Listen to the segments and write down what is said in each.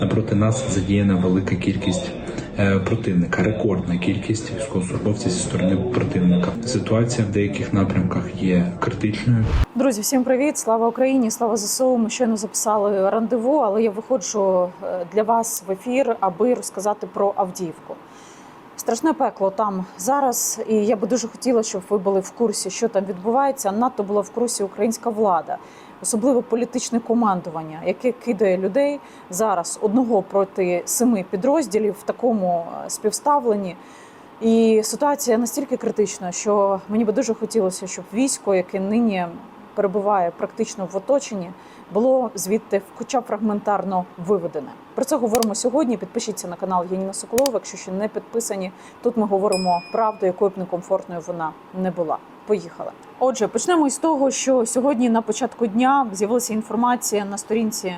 Напроти нас задіяна велика кількість е, противника, рекордна кількість військовослужбовців зі сторони противника. Ситуація в деяких напрямках є критичною. Друзі, всім привіт! Слава Україні! Слава ЗСУ! Ми щойно записали рандеву, але я виходжу е, для вас в ефір, аби розказати про Авдіївку. Страшне пекло там зараз, і я би дуже хотіла, щоб ви були в курсі, що там відбувається. Надто була в курсі українська влада, особливо політичне командування, яке кидає людей зараз одного проти семи підрозділів в такому е, співставленні. І ситуація настільки критична, що мені би дуже хотілося, щоб військо, яке нині перебуває практично в оточенні, було звідти хоча фрагментарно виведене. Про це говоримо сьогодні. Підпишіться на канал Яніна Соколова, якщо ще не підписані. Тут ми говоримо правду, якою б некомфортною вона не була. Поїхали. Отже, почнемо із того, що сьогодні на початку дня з'явилася інформація на сторінці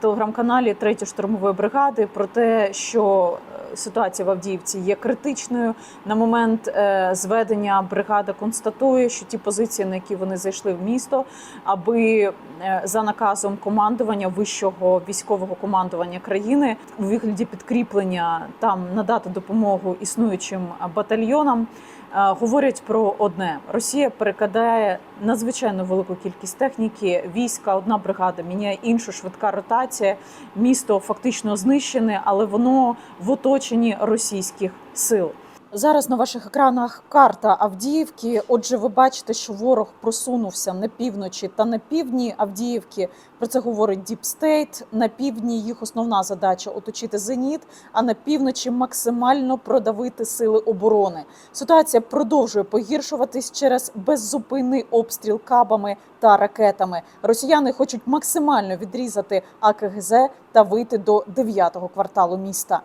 телеграм-каналі 3-ї штурмової бригади про те, що е, ситуація в Авдіївці є критичною. На момент е, зведення бригада констатує, що ті позиції, на які вони зайшли в місто, аби е, за наказом командування вищого військового командування країни у вигляді підкріплення там надати допомогу існуючим батальйонам. Говорять про одне: Росія перекидає надзвичайно велику кількість техніки. Війська, одна бригада міняє іншу, швидка ротація. Місто фактично знищене, але воно в оточенні російських сил. Зараз на ваших екранах карта Авдіївки. Отже, ви бачите, що ворог просунувся на півночі та на півдні Авдіївки. Про це говорить State. На півдні їх основна задача оточити зеніт, а на півночі максимально продавити сили оборони. Ситуація продовжує погіршуватись через беззупинний обстріл кабами та ракетами. Росіяни хочуть максимально відрізати АКГЗ та вийти до 9-го кварталу міста.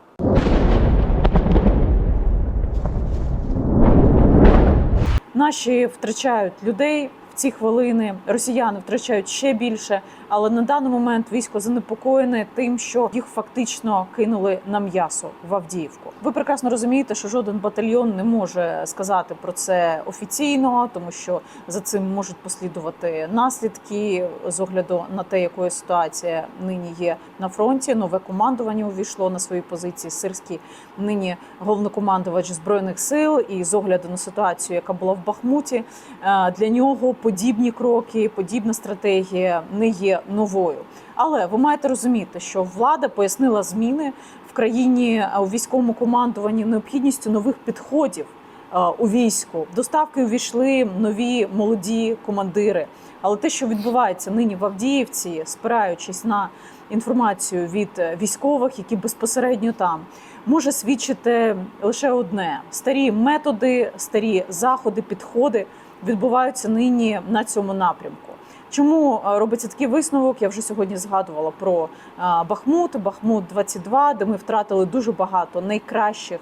Наші втрачають людей ці хвилини. Росіяни втрачають ще більше. Але на даний момент військо занепокоєне тим, що їх фактично кинули на м'ясо в Авдіївку. Ви прекрасно розумієте, що жоден батальйон не може сказати про це офіційно, тому що за цим можуть послідувати наслідки з огляду на те, якою ситуація нині є на фронті. Нове командування увійшло на свої позиції. Сирський нині головнокомандувач збройних сил, і з огляду на ситуацію, яка була в Бахмуті, е, для нього подібні кроки, подібна стратегія не є новою. Але ви маєте розуміти, що влада пояснила зміни в країні е, у військовому командуванні необхідністю нових підходів е, у війську. До ставки увійшли нові молоді командири. Але те, що відбувається нині в Авдіївці, спираючись на інформацію від е, військових, які безпосередньо там, може свідчити лише одне: старі методи, старі заходи, підходи відбуваються нині на цьому напрямку. Чому е, робиться такий висновок? Я вже сьогодні згадувала про е, Бахмут, Бахмут 22 де ми втратили дуже багато найкращих,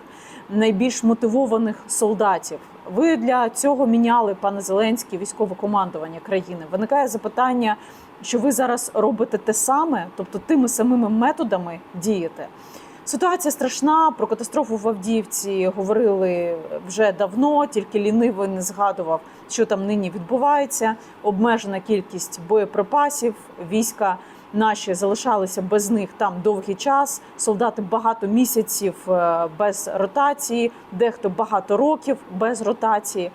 найбільш мотивованих солдатів. Ви для цього міняли, пане Зеленський, військове командування країни. Виникає запитання, що ви зараз робите те саме, тобто тими самими методами дієте. Ситуація страшна. Про катастрофу в Авдіївці говорили вже давно, тільки лінивий не згадував, що там нині відбувається. Обмежена кількість боєприпасів. Війська наші залишалися без них там довгий час. Солдати багато місяців е, без ротації, дехто багато років без ротації.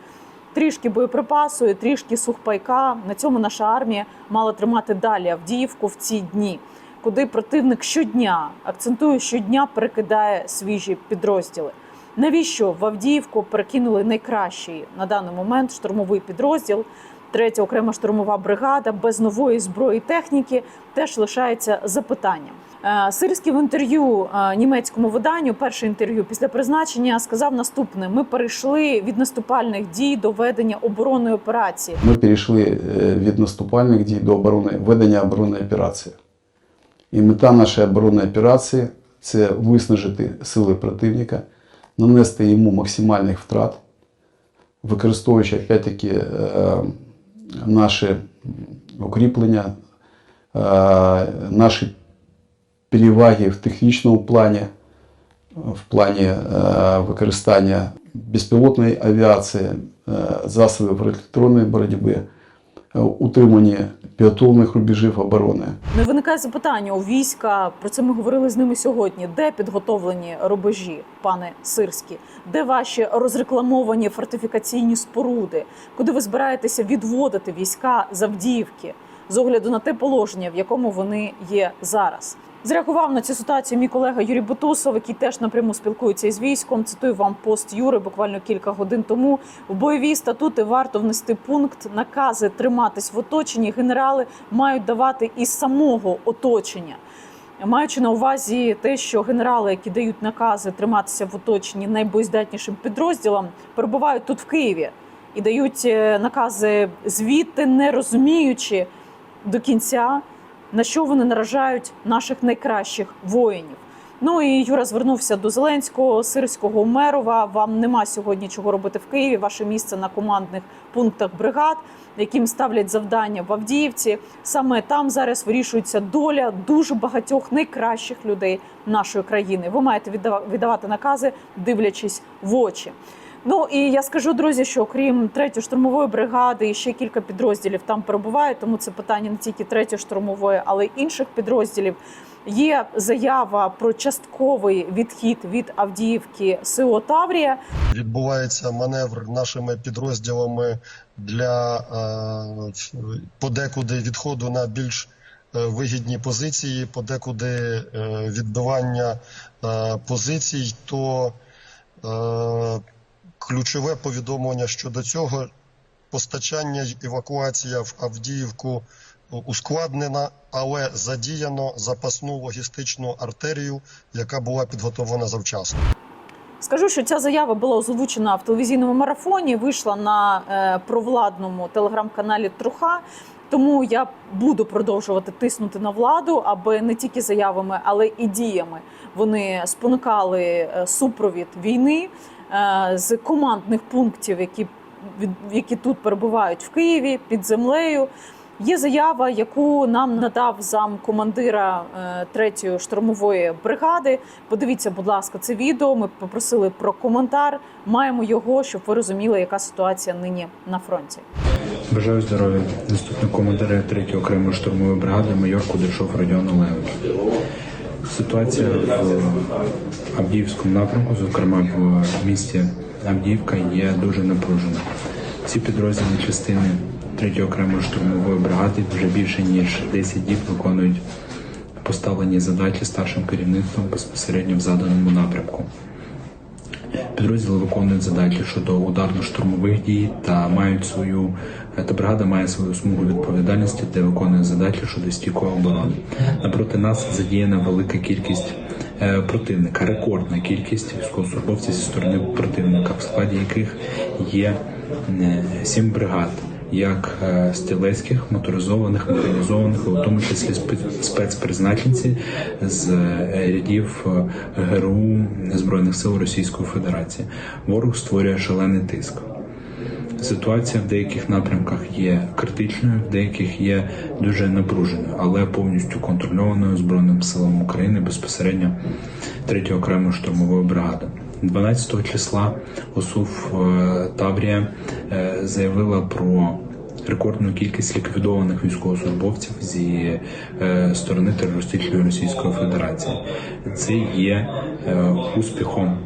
Трішки боєприпасу, і трішки сухпайка. На цьому наша армія мала тримати далі Авдіївку в ці дні куди противник щодня акцентую, щодня перекидає свіжі підрозділи. Навіщо в Авдіївку перекинули найкращий на даний момент штурмовий підрозділ? Третя окрема штурмова бригада без нової зброї техніки теж лишається запитанням. Е, Сирський в інтерв'ю е, німецькому виданню, перше інтерв'ю після призначення, сказав наступне: ми перейшли від наступальних дій до ведення оборонної операції. Ми перейшли е, від наступальних дій до оборони, ведення оборонної операції. І мета нашої оборонної операції це виснажити сили противника, нанести йому максимальних втрат, використовуючи опять-таки е, наші укріплення, е, наші переваги в технічному плані, в плані е, використання безпілотної авіації, засобів електронної боротьби, е, утриманні підготовлених рубежів оборони. Не виникає запитання у війська. Про це ми говорили з ними сьогодні. Де підготовлені рубежі, пане Сирські? Де ваші розрекламовані фортифікаційні споруди? Куди ви збираєтеся відводити війська з Авдіївки з огляду на те положення, в якому вони є зараз? Зреагував на цю ситуацію мій колега Юрій Бутусов, який теж напряму спілкується із військом. Цитую вам пост Юри буквально кілька годин тому. В бойові статути варто внести пункт накази триматись в оточенні. Генерали мають давати із самого оточення. Маючи на увазі те, що генерали, які дають накази триматися в оточенні найбоєздатнішим підрозділам, перебувають тут в Києві і дають е, накази звідти, не розуміючи до кінця, на що вони наражають наших найкращих воїнів. Ну і Юра звернувся до Зеленського, Сирського, Умерова. Вам нема сьогодні чого робити в Києві. Ваше місце на командних пунктах бригад, яким ставлять завдання в Авдіївці. Саме там зараз вирішується доля дуже багатьох найкращих людей нашої країни. Ви маєте віддава- віддавати накази, дивлячись в очі. Ну і я скажу, друзі, що окрім третьої штурмової бригади і ще кілька підрозділів там перебувають, тому це питання не тільки третьої штурмової, але й інших підрозділів. Є заява про частковий відхід від Авдіївки СО Таврія. відбувається маневр нашими підрозділами для е, подекуди відходу на більш е, вигідні позиції, подекуди е, відбивання позицій, то ключове повідомлення щодо цього постачання й евакуація в Авдіївку ускладнена, але задіяно запасну логістичну артерію, яка була підготовлена завчасно. Скажу, що ця заява була озвучена в телевізійному марафоні, вийшла на е, провладному телеграм-каналі Труха. Тому я буду продовжувати тиснути на владу, аби не тільки заявами, але і діями вони спонукали е, супровід війни е, з командних пунктів, які які тут перебувають в Києві під землею. Є заява, яку нам надав зам командира е, третьої штурмової бригади. Подивіться, будь ласка, це відео. Ми попросили про коментар. Маємо його, щоб ви розуміли, яка ситуація нині на фронті. Бажаю здоров'я. Заступник командира 3 окремої штурмової бригади майор Кудишов Родіон Олегович. Ситуація в Авдіївському напрямку, зокрема в місті Авдіївка, є дуже напружена. Ці підроздільні частини 3 окремої штурмової бригади вже більше ніж 10 діб виконують поставлені задачі старшим керівництвом безпосередньо в заданому напрямку. Підрозділи виконують задачі щодо ударно-штурмових дій та мають свою та бригада має свою смугу відповідальності, де виконує задачі щодо стійкої оборони. Напроти нас задіяна велика кількість е, противника, рекордна кількість військовослужбовців зі сторони противника, в складі яких є е, сім бригад. Як е, стрілецьких, моторизованих, механізованих, у тому числі спе- спецпризначенці з е, рядів е, ГРУ Збройних сил Російської Федерації. Ворог створює шалений тиск. Ситуація в деяких напрямках є критичною, в деяких є дуже напруженою, але повністю контрольованою Збройним силам України безпосередньо 3 окремої штурмової бригади. 12 числа ОСУФ е, Таврія е, заявила про рекордну кількість ліквідованих військовослужбовців зі е, сторони терористичної Російської Федерації. Це є успіхом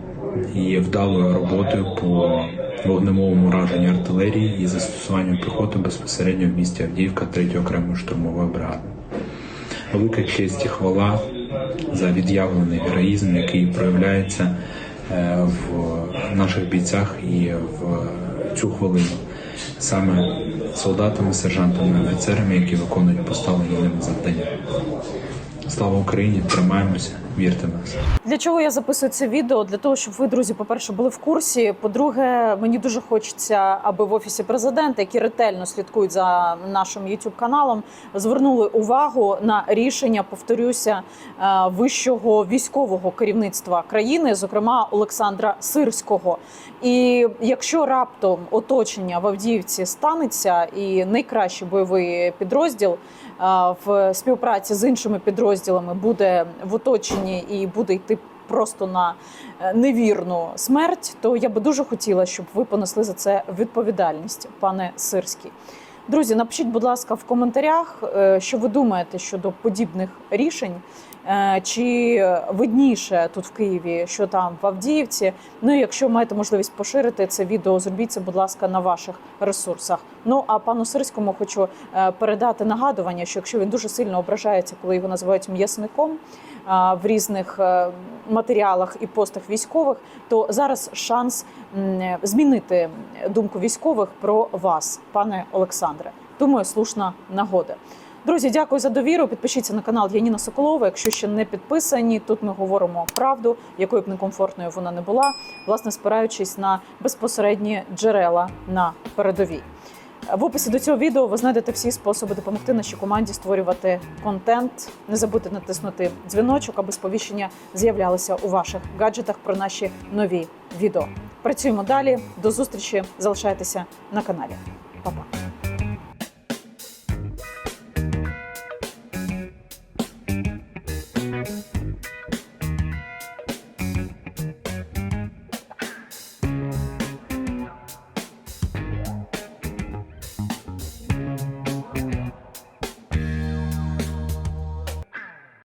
і вдалою роботою по вогневому ураженню артилерії і застосуванню піхоти безпосередньо в місті Авдіївка 3 окремої штурмової бригади. Велика честь і хвала за від'явлений героїзм, який проявляється в наших бійцях і в цю хвилину. Саме солдатами, сержантами, офіцерами, які виконують поставлені ними завдання. Слава Україні! Тримаємося, вірте нас. Для чого я записую це відео? Для того, щоб ви, друзі, по-перше, були в курсі. По-друге, мені дуже хочеться, аби в офісі президента, які ретельно слідкують за нашим youtube каналом, звернули увагу на рішення, повторюся, е, вищого військового керівництва країни, зокрема Олександра Сирського. І якщо раптом оточення в Авдіївці станеться, і найкращий бойовий підрозділ в співпраці з іншими підрозділами буде в оточенні і буде йти просто на е, невірну смерть, то я би дуже хотіла, щоб ви понесли за це відповідальність, пане Сирський. Друзі, напишіть, будь ласка, в коментарях, е, що ви думаєте щодо подібних рішень. Е, Чи видніше тут в Києві, що там в Авдіївці? Ну, якщо маєте можливість поширити це відео, зробіть це, будь ласка, на ваших ресурсах. Ну а пану Сирському хочу е, передати нагадування, що якщо він дуже сильно ображається, коли його називають м'ясником в різних е, матеріалах і постах військових, то зараз шанс змінити думку військових про вас, пане Олександре. Думаю, слушна нагода. Друзі, дякую за довіру. Підпишіться на канал Яніна Соколова. Якщо ще не підписані, тут ми говоримо правду, якою б некомфортною вона не була, власне спираючись на безпосередні джерела на передовій. В описі до цього відео ви знайдете всі способи допомогти нашій команді створювати контент. Не забудьте натиснути дзвіночок, аби сповіщення з'являлися у ваших гаджетах про наші нові відео. Працюємо далі. До зустрічі. Залишайтеся на каналі. Па-па.